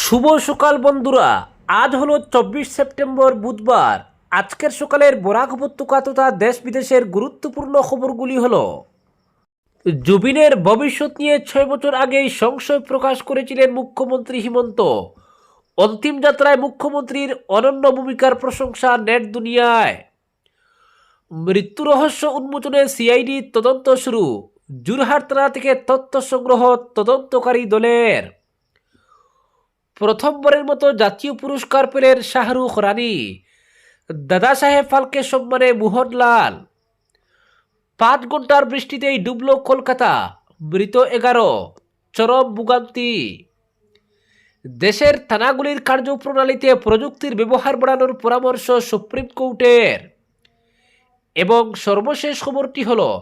শুভ সকাল বন্ধুরা। আজ হলো চব্বিশ সেপ্টেম্বর বুধবার। আজকের সকালের বরাক উপত্যকা তথা দেশ বিদেশের গুরুত্বপূর্ণ খবরগুলি হল, জুবিনের ভবিষ্যৎ নিয়ে ছয় বছর আগেই সংশয় প্রকাশ করেছিলেন মুখ্যমন্ত্রী হিমন্ত। অন্তিম যাত্রায় মুখ্যমন্ত্রীর অনন্য ভূমিকার প্রশংসা নেট দুনিয়ায়। মৃত্যু রহস্য উন্মোচনে সিআইডি তদন্ত শুরু। জুরহাট থানা থেকে তথ্য সংগ্রহ তদন্তকারী দলের প্রথমবারের মতো জাতীয় পুরস্কার পেলেন শাহরুখ রানি। দাদা সাহেব ফালকে সম্মানে মোহনলাল। পাঁচ ঘণ্টার বৃষ্টিতেই ডুবল কলকাতা, মৃত এগারো, চরম ভোগান্তি। দেশের থানাগুলির কার্যপ্রণালীতে প্রযুক্তির ব্যবহার বাড়ানোর পরামর্শ সুপ্রিম কোর্টের। এবং সর্বশেষ খবরটি হল,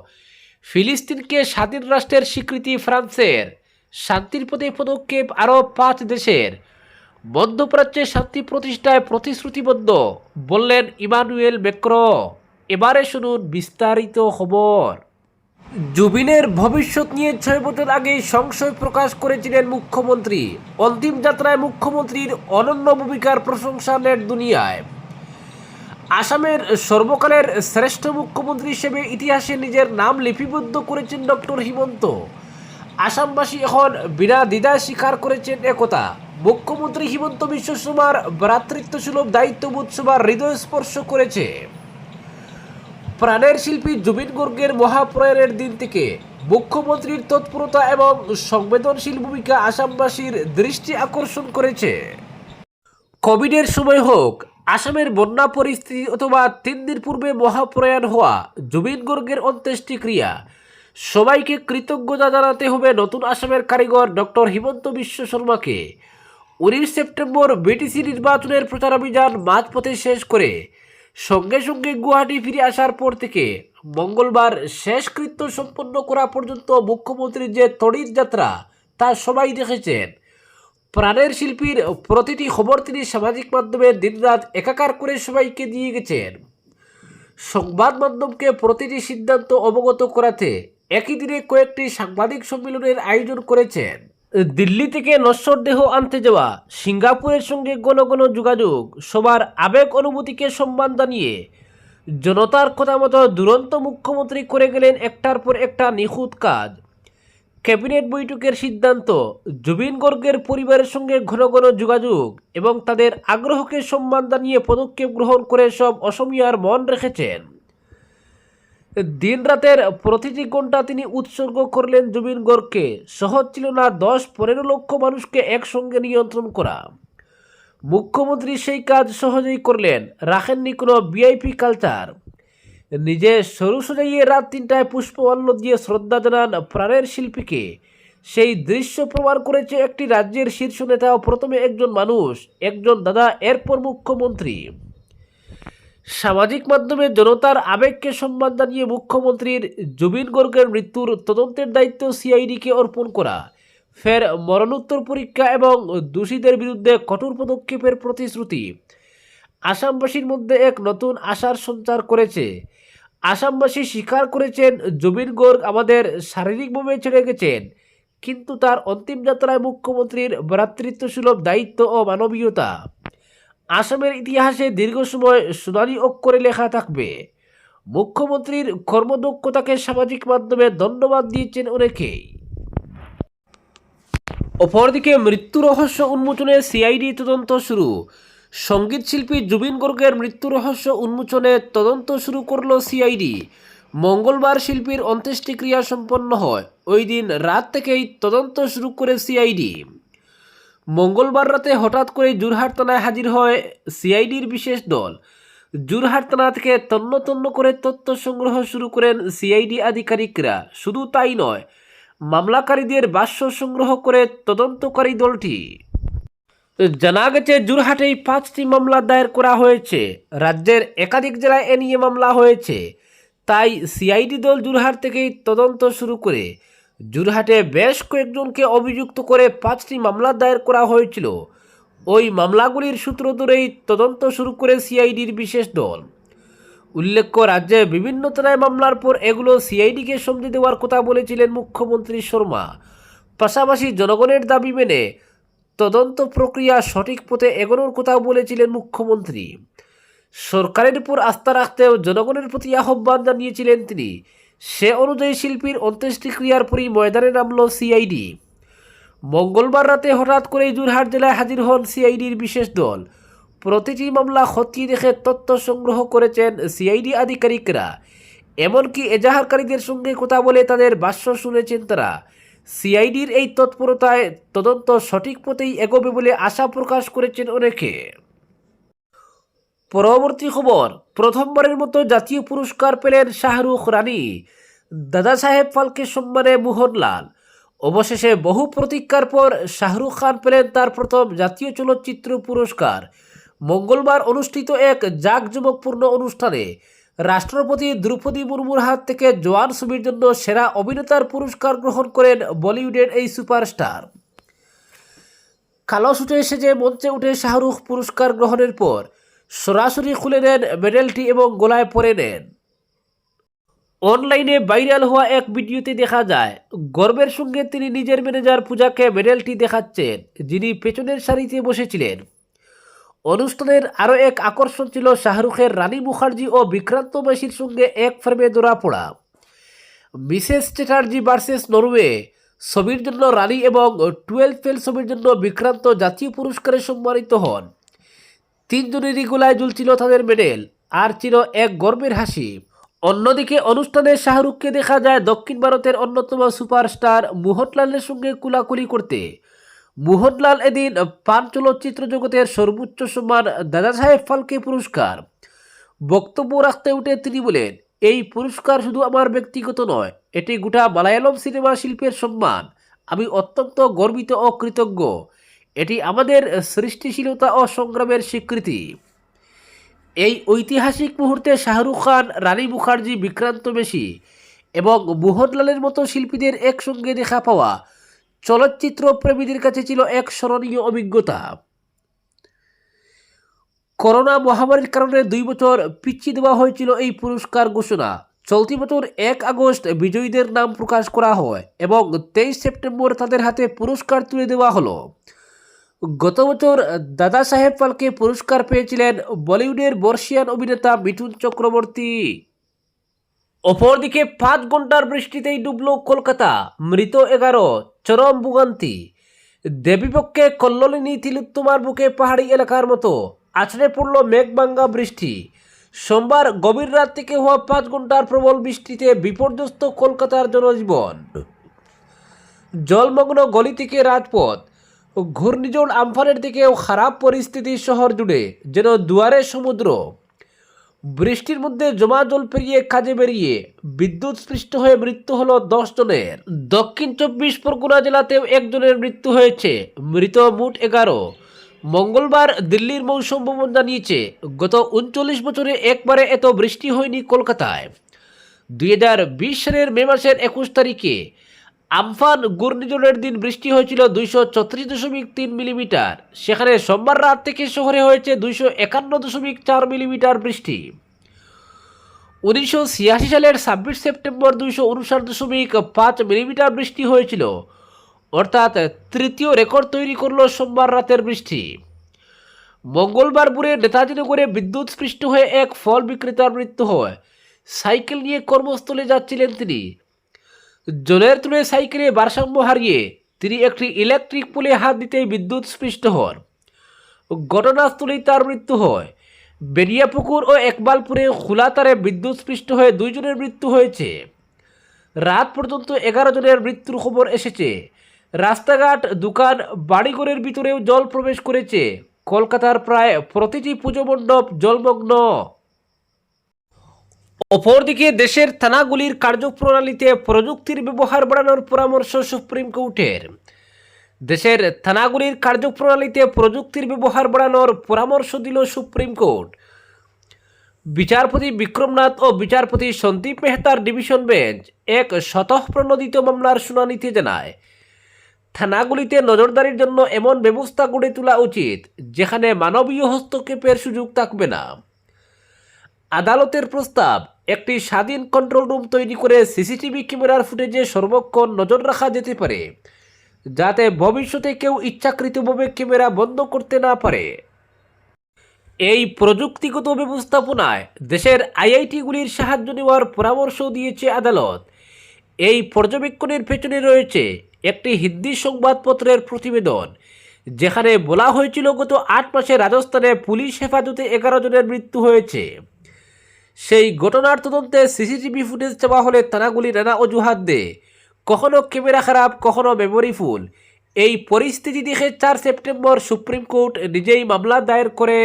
ফিলিস্তিনকে স্বাধীন রাষ্ট্রের স্বীকৃতি ফ্রান্সের। শান্তির প্রতি পদক্ষেপ আরও পাঁচ দেশের। মধ্যপ্রাচ্যে শান্তি প্রতিষ্ঠায় প্রতিশ্রুতিবদ্ধ, বললেন ইমানুয়েল মেক্রো। এবারে শুনুন বিস্তারিত খবর। জুবিনের ভবিষ্যৎ নিয়ে ছয় বছর আগেই সংশয় প্রকাশ করেছিলেন মুখ্যমন্ত্রী। অন্তিম যাত্রায় মুখ্যমন্ত্রীর অনন্য ভূমিকার প্রশংসা নেট দুনিয়ায়। আসামের সর্বকালের শ্রেষ্ঠ মুখ্যমন্ত্রী হিসেবে ইতিহাসে নিজের নাম লিপিবদ্ধ করেছেন ডক্টর হিমন্ত। আসামবাসী এখন বিনা দ্বিধায় স্বীকার করেছেন একথা। মুখ্যমন্ত্রী হিমন্ত বিশ্ব শর্মার ভ্রাতৃত্ব সুলভ দায়িত্ববোধ সবার হৃদয় স্পর্শ করেছে। প্রাণের শিল্পী জুবিন গর্গের মহাপ্রয়াণের দিন থেকে মুখ্যমন্ত্রীর তৎপরতা এবং সংবেদনশীল ভূমিকা আসামবাসীর দৃষ্টি আকর্ষণ করেছে। কোভিডের সময় হোক, আসামের বন্যা পরিস্থিতি অথবা তিন দিন পূর্বে মহাপ্রয়াণ হওয়া জুবিন গর্গের অন্ত্যেষ্টিক্রিয়া সবাইকে কৃতজ্ঞতা জানাতে হবে নতুন আসামের কারিগর ডক্টর হিমন্ত বিশ্ব শর্মাকে। উনিশ সেপ্টেম্বর বিটিসি নির্বাচনের প্রচারাভিযান মাঝপথে শেষ করে সঙ্গে সঙ্গে গুয়াহাটি ফিরে আসার পর থেকে মঙ্গলবার শেষকৃত্য সম্পন্ন করা পর্যন্ত মুখ্যমন্ত্রীর যে তড়িৎ যাত্রা, তা সবাই দেখেছেন। প্রাণের শিল্পীর প্রতিটি খবর তিনি সামাজিক মাধ্যমে দিনরাত একাকার করে সবাইকে দিয়ে গেছেন। সংবাদ মাধ্যমকে প্রতিটি সিদ্ধান্ত অবগত করাতে একই দিনে কয়েকটি সাংবাদিক সম্মেলনের আয়োজন করেছেন। দিল্লি থেকে নশ্বর দেহ আনতে যাওয়া সিঙ্গাপুরের সঙ্গে ঘন ঘন যোগাযোগ, সবার আবেগ অনুভূতিকে সম্মান জানিয়ে জনতার কথা মতো দুরন্ত মুখ্যমন্ত্রী করে গেলেন একটার পর একটা নিখুঁত কাজ। ক্যাবিনেট বৈঠকের সিদ্ধান্ত, জুবিন গর্গের পরিবারের সঙ্গে ঘন ঘন যোগাযোগ এবং তাদের আগ্রহকে সম্মান জানিয়ে পদক্ষেপ গ্রহণ করে সব অসমিয়ার মন রেখেছেন। দিন রাতের প্রতিটি ঘণ্টা তিনি উৎসর্গ করলেন জুবিন গর্গকে সহজ ছিল না দশ পনেরো লক্ষ মানুষকে একসঙ্গে নিয়ন্ত্রণ করা। মুখ্যমন্ত্রী সেই কাজ সহজেই করলেন, রাখেননি কোনো ভিআইপি কালচার। নিজে সরু সজাইয়ে রাত তিনটায় পুষ্পমাল্য দিয়ে শ্রদ্ধা জানান প্রাণের শিল্পীকে। সেই দৃশ্য প্রমাণ করেছে একটি রাজ্যের শীর্ষ নেতা প্রথমে একজন মানুষ, একজন দাদা, এরপর মুখ্যমন্ত্রী। সামাজিক মাধ্যমে জনতার আবেগকে সম্মান জানিয়ে মুখ্যমন্ত্রীর জুবিন গর্গের মৃত্যুর তদন্তের দায়িত্ব সিআইডিকে অর্পণ করা। ফের মরণোত্তর পরীক্ষা এবং দোষীদের বিরুদ্ধে কঠোর পদক্ষেপের প্রতিশ্রুতি। আসামবাসীর মধ্যে এক নতুন আশার সঞ্চার করেছে। আসামবাসী স্বীকার করেছেন, জুবিন গর্গ আমাদের শারীরিকভাবে ছেড়ে গেছেন, কিন্তু তার অন্তিম যাত্রায় মুখ্যমন্ত্রীর ভ্রাতৃত্বসুলভ দায়িত্ব ও মানবীয়তা। আসামের ইতিহাসে দীর্ঘ সময় সোনালী অক্ষরে লেখা থাকবে। মুখ্যমন্ত্রীর কর্মদক্ষতাকে সামাজিক মাধ্যমে ধন্যবাদ দিয়েছেন অনেকেই। অপরদিকে মৃত্যু রহস্য উন্মোচনে সিআইডি তদন্ত শুরু। সংগীত শিল্পী জুবিন গর্গের মৃত্যু রহস্য উন্মোচনে তদন্ত শুরু করল সিআইডি। মঙ্গলবার শিল্পীর অন্ত্যেষ্টিক্রিয়া সম্পন্ন হয়। ওই দিন রাত থেকেই তদন্ত শুরু করে সিআইডি। মঙ্গলবার রাতে হঠাৎ করে জুরহাট থানায় হাজির হয় সিআইডির বিশেষ দল। জুরহাট থানা থেকে তন্ন তন্ন করে তথ্য সংগ্রহ শুরু করেন সিআইডি আধিকারিকরা। শুধু তাই নয়, মামলাকারীদের বাস্য সংগ্রহ করে তদন্তকারী দলটি। জানা গেছে, জুরহাটেই পাঁচটি মামলা দায়ের করা হয়েছে। রাজ্যের একাধিক জেলায় এ নিয়ে মামলা হয়েছে। তাই সিআইডি দল জুরহাট থেকেই তদন্ত শুরু করে জুরহাটে বেশ কয়েকজনকে অভিযুক্ত করে পাঁচটি মামলা দায়ের করা হয়েছিল। ওই মামলাগুলির সূত্র ধরেই তদন্ত শুরু করে সিআইডির বিশেষ দল। উল্লেখ্য, রাজ্যে বিভিন্ন থানায় মামলার পর এগুলো সিআইডিকে সমঝে দেওয়ার কথা বলেছিলেন মুখ্যমন্ত্রী শর্মা। পাশাপাশি জনগণের দাবি মেনে তদন্ত প্রক্রিয়া সঠিক পথে এগোনোর কথা বলেছিলেন মুখ্যমন্ত্রী। সরকারের উপর আস্থা রাখতেও জনগণের প্রতি আহ্বান জানিয়েছিলেন তিনি। সে অনুযায়ী শিল্পীর অন্ত্যেষ্টিক্রিয়ার পরই ময়দানে নামল সিআইডি মঙ্গলবার রাতে হঠাৎ করেই জোরহাট জেলায় হাজির হন সিআইডির বিশেষ দল। প্রতিটি মামলা খতিয়ে দেখে তথ্য সংগ্রহ করেছেন সিআইডি আধিকারিকরা। এমনকি এজাহারকারীদের সঙ্গে কথা বলে তাদের ভাষ্য শুনেছেন তারা। সিআইডির এই তৎপরতায় তদন্ত সঠিক পথেই এগোবে বলে আশা প্রকাশ করেছেন অনেকে। পরবর্তী খবর, প্রথমবারের মতো জাতীয় পুরস্কার পেলেন শাহরুখ রানী। দাদা সাহেব ফালকে সম্মানে মোহনলাল। অবশেষে বহু প্রতীক্ষার পর শাহরুখ খান পেলেন তার প্রথম জাতীয় চলচ্চিত্র পুরস্কার। মঙ্গলবার অনুষ্ঠিত এক জাঁকজমকপূর্ণ অনুষ্ঠানে রাষ্ট্রপতি দ্রৌপদী মুর্মুর হাত থেকে জোয়ান ছবির জন্য সেরা অভিনেতার পুরস্কার গ্রহণ করেন বলিউডের এই সুপারস্টার। কালো সুটে সেজে মঞ্চে উঠে শাহরুখ পুরস্কার গ্রহণের পর সরাসরি খুলে নেন মেডেলটি এবং গলায় পরে নেন। অনলাইনে ভাইরাল হওয়া এক ভিডিওতে দেখা যায়, গর্বের সঙ্গে তিনি নিজের ম্যানেজার পূজাকে মেডেলটি দেখাচ্ছেন, যিনি পেছনের সারিতে বসেছিলেন। অনুষ্ঠানের আরও এক আকর্ষণ ছিল শাহরুখের রানী মুখার্জি ও বিক্রান্ত মাসির সঙ্গে এক ফ্রেমে ধরা পড়া। মিসেস চ্যাটার্জি ভার্সেস নরওয়ে, ছবির জন্য রানী এবং টুয়েলভ ফেল ছবির জন্য বিক্রান্ত জাতীয় পুরস্কারে সম্মানিত হন। তিনজনেরই গোলায় ঝুলছিল তাদের মেডেল, আর ছিল এক গর্বের হাসি। অন্যদিকে অনুষ্ঠানে শাহরুখকে দেখা যায় দক্ষিণ ভারতের অন্যতম সুপারস্টার মোহনলালের সঙ্গে কুলাকুলি করতে। মোহনলাল এদিন পান চলচ্চিত্র জগতের সর্বোচ্চ সম্মান দাদা সাহেব ফালকে পুরস্কার। বক্তব্য রাখতে উঠে তিনি বলেন, এই পুরস্কার শুধু আমার ব্যক্তিগত নয়, এটি গোটা মালায়ালম সিনেমা শিল্পের সম্মান। আমি অত্যন্ত গর্বিত ও কৃতজ্ঞ। এটি আমাদের সৃষ্টিশীলতা ও সংগ্রামের স্বীকৃতি। এই ঐতিহাসিক মুহূর্তে শাহরুখ খান, রানী মুখার্জি, বিক্রান্ত মেশি এবং মোহনলালের মতো শিল্পীদের একসঙ্গে দেখা পাওয়া চলচ্চিত্র প্রেমীদের কাছে ছিল এক স্মরণীয় অভিজ্ঞতা। করোনা মহামারীর কারণে দুই বছর পিছিয়ে দেওয়া হয়েছিল এই পুরস্কার ঘোষণা। চলতি বছর এক আগস্ট বিজয়ীদের নাম প্রকাশ করা হয় এবং তেইশ সেপ্টেম্বর তাদের হাতে পুরস্কার তুলে দেওয়া হলো। গত বছর দাদা সাহেব ফালকে পুরস্কার পেয়েছিলেন বলিউডের বর্ষিয়ান অভিনেতা মিঠুন চক্রবর্তী। অপরদিকে পাঁচ ঘণ্টার বৃষ্টিতেই ডুবল কলকাতা, মৃত এগারো, চরম ভোগান্তি। দেবীপক্ষে কল্লোলিনী তিলোত্তমার বুকে পাহাড়ি এলাকার মতো আছড়ে পড়ল মেঘবাঙ্গা বৃষ্টি। সোমবার গভীর রাত থেকে হওয়া পাঁচ ঘণ্টার প্রবল বৃষ্টিতে বিপর্যস্ত কলকাতার জনজীবন। জলমগ্ন গলি থেকে রাজপথ ঘূর্ণিঝড় আমফানের দিকেও খারাপ পরিস্থিতি শহর জুড়ে, যেন দুয়ারে সমুদ্র। বৃষ্টির মধ্যে জমা জল পেরিয়ে কাজে বেরিয়ে বিদ্যুৎ স্পৃষ্ট হয়ে মৃত্যু হলো দশ জনের। দক্ষিণ চব্বিশ পরগনা জেলাতেও একজনের মৃত্যু হয়েছে, মৃত মোট এগারো। মঙ্গলবার দিল্লির মৌসুম ভবন জানিয়েছে, গত উনচল্লিশ বছরে একবারে এত বৃষ্টি হয়নি কলকাতায়। দুই হাজার বিশ সালের মে মাসের একুশ তারিখে আমফান ঘূর্ণিঝড়ের দিন বৃষ্টি হয়েছিল দুইশো ছত্রিশ দশমিক তিন মিলিমিটার। সেখানে সোমবার রাত থেকে শহরে হয়েছে দুইশো একান্ন দশমিক চার মিলিমিটার বৃষ্টি। উনিশশো ছিয়াশি সালের ছাব্বিশ সেপ্টেম্বর দুইশো উনষাট দশমিক পাঁচ মিলিমিটার বৃষ্টি হয়েছিল। অর্থাৎ তৃতীয় রেকর্ড তৈরি করল সোমবার রাতের বৃষ্টি। মঙ্গলবার ভোরে নেতাজিনগরে বিদ্যুৎ স্পৃষ্ট হয়ে এক ফল বিক্রেতার মৃত্যু হয়। সাইকেল নিয়ে কর্মস্থলে যাচ্ছিলেন তিনি। জলের তুলে সাইকেলে ভারসাম্য হারিয়ে তিনি একটি ইলেকট্রিক পুলে হাত দিতেই বিদ্যুৎ স্পৃষ্ট হন। ঘটনাস্থলেই তার মৃত্যু হয়। বেরিয়াপুকুর ও একবালপুরে খোলা তারে বিদ্যুৎ স্পৃষ্ট হয়ে দুইজনের মৃত্যু হয়েছে। রাত পর্যন্ত এগারো জনের মৃত্যুর খবর এসেছে। রাস্তাঘাট, দোকান, বাড়িঘরের ভিতরেও জল প্রবেশ করেছে। কলকাতার প্রায় প্রতিটি পুজো মণ্ডপ জলমগ্ন। অপরদিকে দেশের থানাগুলির কার্যপ্রণালীতে প্রযুক্তির ব্যবহার বাড়ানোর পরামর্শ সুপ্রিম কোর্টের। দেশের থানাগুলির কার্যপ্রণালীতে প্রযুক্তির ব্যবহার বাড়ানোর পরামর্শ দিল সুপ্রিম কোর্ট। বিচারপতি বিক্রমনাথ ও বিচারপতি সন্দীপ মেহতার ডিভিশন বেঞ্চ এক স্বতঃপ্রণোদিত মামলার শুনানিতে জানায়, থানাগুলিতে নজরদারির জন্য এমন ব্যবস্থা গড়ে তোলা উচিত, যেখানে মানবীয় হস্তক্ষেপের সুযোগ থাকবে না। আদালতের প্রস্তাব, একটি স্বাধীন কন্ট্রোল রুম তৈরি করে সিসিটিভি ক্যামেরার ফুটেজে সর্বক্ষণ নজর রাখা যেতে পারে, যাতে ভবিষ্যতে কেউ ইচ্ছাকৃতভাবে ক্যামেরা বন্ধ করতে না পারে। এই প্রযুক্তিগত ব্যবস্থাপনায় দেশের আইআইটিগুলির সাহায্য নেওয়ার পরামর্শ দিয়েছে আদালত। এই পর্যবেক্ষণের পেছনে রয়েছে একটি হিন্দি সংবাদপত্রের প্রতিবেদন, যেখানে বলা হয়েছিল গত আট মাসে রাজস্থানে পুলিশ হেফাজতে এগারো জনের মৃত্যু হয়েছে। সেই ঘটনার তদন্তে সিসিটিভি ফুটেজ চাওয়া হলে থানাগুলি নানা অজুহাত দেয়। কখনো ক্যামেরা খারাপ, কখনো মেমোরি ফুল এই পরিস্থিতি দেখে চার সেপ্টেম্বর সুপ্রিম কোর্ট নিজেই মামলা দায়ের করে।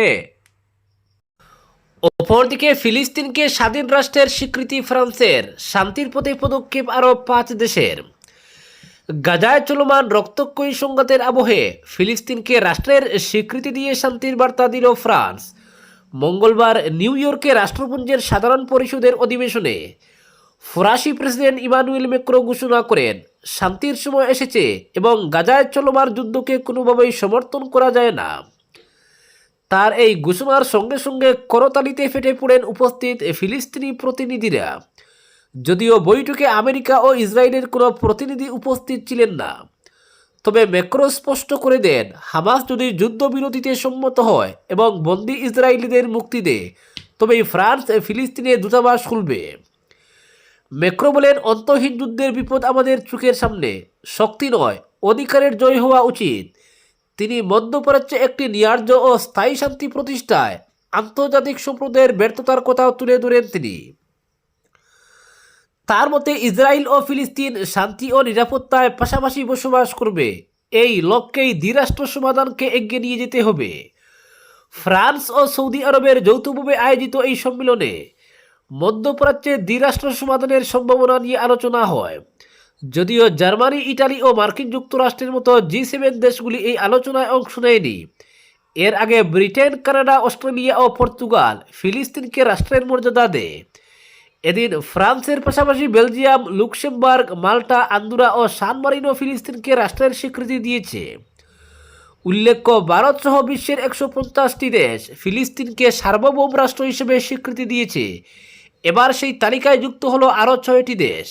অপরদিকে ফিলিস্তিনকে স্বাধীন রাষ্ট্রের স্বীকৃতি ফ্রান্সের শান্তির পথে পদক্ষেপ আরও পাঁচ দেশের। গাজায় চলমান রক্তক্ষয়ী সংঘাতের আবহে ফিলিস্তিনকে রাষ্ট্রের স্বীকৃতি দিয়ে শান্তির বার্তা দিল ফ্রান্স। মঙ্গলবার নিউ ইয়র্কে রাষ্ট্রপুঞ্জের সাধারণ পরিষদের অধিবেশনে ফরাসি প্রেসিডেন্ট ইমানুয়েল মেক্রো ঘোষণা করেন, শান্তির সময় এসেছে এবং গাজায় চলমান যুদ্ধকে কোনোভাবেই সমর্থন করা যায় না। তার এই ঘোষণার সঙ্গে সঙ্গে করতালিতে ফেটে পড়েন উপস্থিত ফিলিস্তিনি প্রতিনিধিরা। যদিও বৈঠকে আমেরিকা ও ইসরায়েলের কোনো প্রতিনিধি উপস্থিত ছিলেন না। তবে ম্যাক্রো স্পষ্ট করে দেন, হামাস যদি যুদ্ধবিরতিতে সম্মত হয় এবং বন্দি ইসরায়েলিদের মুক্তি দেয়, তবেই ফ্রান্স ফিলিস্তিনে দূতাবাস খুলবে। ম্যাক্রো বলেন, অন্তহীন যুদ্ধের বিপদ আমাদের চোখের সামনে। শক্তি নয়, অধিকারের জয় হওয়া উচিত। তিনি মধ্যপ্রাচ্যে একটি ন্যায্য ও স্থায়ী শান্তি প্রতিষ্ঠায় আন্তর্জাতিক সম্প্রদায়ের ব্যর্থতার কথাও তুলে ধরেন তিনি। তার মতে ইসরায়েল ও ফিলিস্তিন শান্তি ও নিরাপত্তায় পাশাপাশি বসবাস করবে। এই লক্ষ্যেই দ্বিরাষ্ট্র সমাধানকে এগিয়ে নিয়ে যেতে হবে। ফ্রান্স ও সৌদি আরবের যৌথভাবে আয়োজিত এই সম্মেলনে মধ্যপ্রাচ্যে দ্বিরাষ্ট্র সমাধানের সম্ভাবনা নিয়ে আলোচনা হয়। যদিও জার্মানি, ইটালি ও মার্কিন যুক্তরাষ্ট্রের মতো জি সেভেন দেশগুলি এই আলোচনায় অংশ নেয়নি। এর আগে ব্রিটেন, কানাডা, অস্ট্রেলিয়া ও পর্তুগাল ফিলিস্তিনকে রাষ্ট্রের মর্যাদা দেয়। এদিন ফ্রান্সের পাশাপাশি বেলজিয়াম, লুক্সেমবার্গ, মাল্টা, আন্দুরা ও সান মারিনো ফিলিস্তিনকে রাষ্ট্রের স্বীকৃতি দিয়েছে। উল্লেখ্য ভারত সহ বিশ্বের একশো পঞ্চাশটি দেশ ফিলিস্তিনকে সার্বভৌম রাষ্ট্র হিসেবে স্বীকৃতি দিয়েছে। এবার সেই তালিকায় যুক্ত হলো আরও ছয়টি দেশ।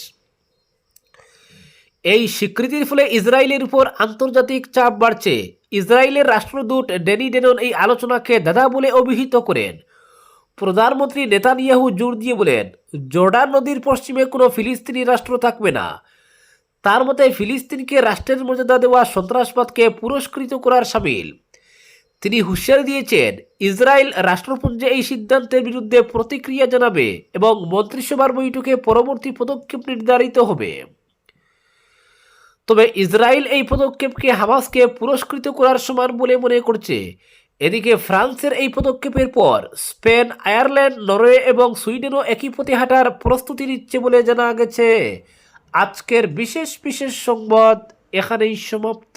এই স্বীকৃতির ফলে ইসরায়েলের উপর আন্তর্জাতিক চাপ বাড়ছে। ইসরায়েলের রাষ্ট্রদূত ডেনি ডেনন এই আলোচনাকে দাদা বলে অভিহিত করেন। প্রধানমন্ত্রী নেতানিয়াহু জোর দিয়ে বলেন, জর্ডান নদীর পশ্চিমে কোনো ফিলিস্তিনি রাষ্ট্র থাকবে না। তার মতে ফিলিস্তিনকে রাষ্ট্রের মর্যাদা দেওয়া সন্ত্রাসবাদকে পুরস্কৃত করার সামিল। তিনি হুঁশিয়ারি দিয়েছেন, ইসরায়েল রাষ্ট্রপুঞ্জে এই সিদ্ধান্তের বিরুদ্ধে প্রতিক্রিয়া জানাবে এবং মন্ত্রিসভার বৈঠকে পরবর্তী পদক্ষেপ নির্ধারিত হবে। তবে ইসরায়েল এই পদক্ষেপকে হামাসকে পুরস্কৃত করার সমান বলে মনে করছে। এদিকে ফ্রান্সের এই পদক্ষেপের পর স্পেন, আয়ারল্যান্ড, নরওয়ে এবং সুইডেনও একই পথে হাঁটার প্রস্তুতি নিচ্ছে বলে জানা গেছে। আজকের বিশেষ বিশেষ সংবাদ এখানেই সমাপ্ত।